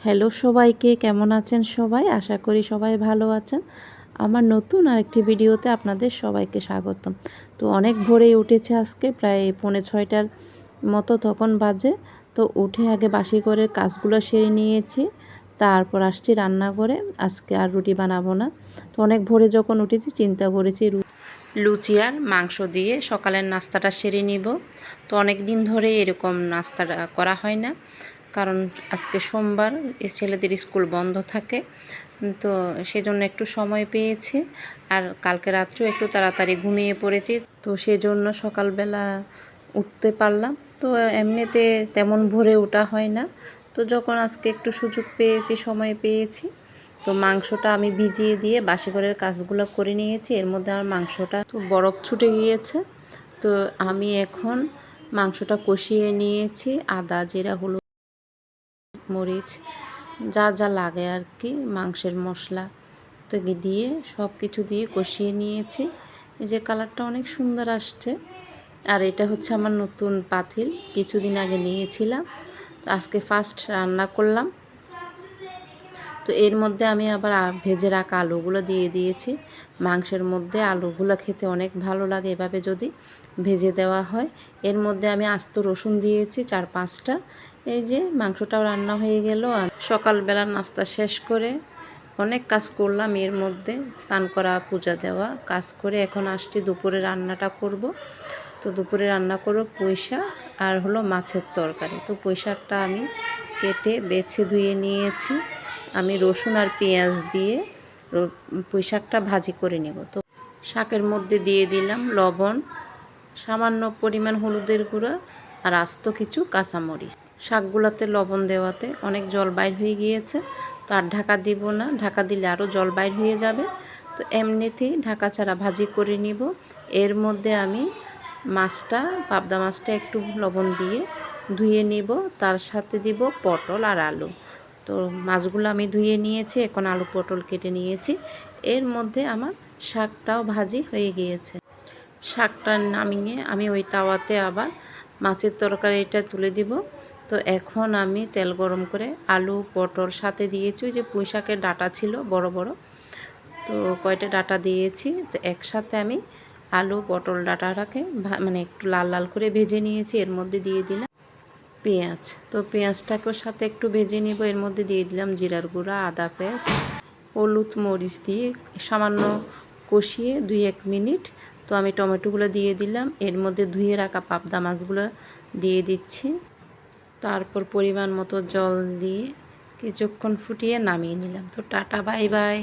Hello সবাইকে, কেমন আছেন সবাই? আশা করি সবাই ভালো আছেন। আমার নতুন আরেকটি ভিডিওতে আপনাদের সবাইকে স্বাগতম। তো অনেক ভোরেই উঠেছে আজকে, প্রায় পৌনে ছয়টার মতো তখন বাজে। তো উঠে আগে বাসি করে কাজগুলো সেরে নিয়েছি, তারপর আসছি রান্না করে আজকে আর রুটি বানাবো না। তো অনেক ভোরে যখন উঠেছি, চিন্তা করেছি লুচি আর মাংস দিয়ে সকালের নাস্তাটা সেরে নিব। তো অনেক দিন ধরে এরকম নাস্তাটা করা হয় না। কারণ আজকে সোমবার ছেলেদের স্কুল বন্ধ থাকে, তো সেজন্য একটু সময় পেয়েছি। আর কালকে রাত্রেও একটু তাড়াতাড়ি ঘুমিয়ে পড়েছি, তো সেজন্য সকালবেলা উঠতে পারলাম। তো এমনিতে তেমন ভোরে ওঠা হয় না, তো যখন আজকে একটু সুযোগ পেয়েছি, সময় পেয়েছি, তো মাংসটা আমি ভিজিয়ে দিয়ে বাসি ঘরের কাজগুলো করে নিয়েছি। এর মধ্যে আমার মাংসটা তো বরফ ছুটে গিয়েছে, তো আমি এখন মাংসটা কষিয়ে নিয়েছি, আদা, জিরা, হলুদ মরিচ, যা যা লাগে আর কি, মাংসের মশলা তো দিয়ে সব কিছু দিয়ে কষিয়ে নিয়েছি। এই যে কালারটা অনেক সুন্দর আসছে। আর এটা হচ্ছে আমার নতুন পাতিল, কিছুদিন আগে নিয়েছিলাম। আজকে ফার্স্ট রান্না করলাম। তো এর মধ্যে আমি আবার ভেজে রাখা আলুগুলো দিয়ে দিয়েছি। মাংসের মধ্যে আলুগুলো খেতে অনেক ভালো লাগে এভাবে যদি ভেজে দেওয়া হয়। এর মধ্যে আমি আস্ত রসুন দিয়েছি চার পাঁচটা। এই যে মাংসটাও রান্না হয়ে গেল। সকালবেলা নাস্তা শেষ করে অনেক কাজ করলাম। এর মধ্যে স্নান করা, পূজা দেওয়া কাজ করে এখন আসছি দুপুরে রান্নাটা করব। তো দুপুরে রান্না করব শাক আর হলো মাছের তরকারি। তো শাকটা আমি কেটে বেছে ধুয়ে নিয়েছি। আমি রসুন আর পেঁয়াজ দিয়ে পুঁই শাকটা ভাজি করে নেব। তো শাকের মধ্যে দিয়ে দিলাম লবণ, সামান্য পরিমাণ হলুদের গুঁড়া আর আস্ত কিছু কাঁচামরিচ। শাকগুলোতে লবণ দেওয়াতে অনেক জল বাইর হয়ে গিয়েছে, তো আর ঢাকা দিব না। ঢাকা দিলে আরও জল বাইর হয়ে যাবে। তো এমনিতেই ঢাকা ছাড়া ভাজি করে নিব। এর মধ্যে আমি মাছটা, পাবদা মাছটা একটু লবণ দিয়ে ধুয়ে নিব। তার সাথে দিব পটল আর আলু। তো মাছগুলো আমি ধুয়ে নিয়েছি, এখন আলু পটল কেটে নিয়েছি। এর মধ্যে আমার শাকটাও ভাজি হয়ে গিয়েছে। শাকটা নামিয়ে আমি ওই তাওয়াতে আবার মাছের তরকারিটা তুলে দিব। তো এখন আমি তেল গরম করে আলু পটল সাথে দিয়েছি, ওই যে পুঁই শাকের ডাটা ছিল বড় বড়। তো কয়টা ডাটা দিয়েছি, তো একসাথে আমি আলু পটল ডাটাটাকে মানে একটু লাল লাল করে ভেজে নিয়েছি, এর মধ্যে দিয়ে দিলাম। পেঁয়াজ। তো পেঁয়াজটাকেও সাথে একটু ভেজে নিব। এর মধ্যে দিয়ে দিলাম জিরার গুঁড়া, আদা পেস্ট, হলুদ মরিচ দিয়ে সামান্য কষিয়ে দুই এক মিনিট। তো আমি টমেটোগুলো দিয়ে দিলাম। এর মধ্যে ধুয়ে রাখা পাবদা মাছগুলো দিয়ে দিচ্ছি। তারপর পরিমাণ মতো জল দিয়ে কিছুক্ষণ ফুটিয়ে নামিয়ে নিলাম। তো টাটা, বাই বাই।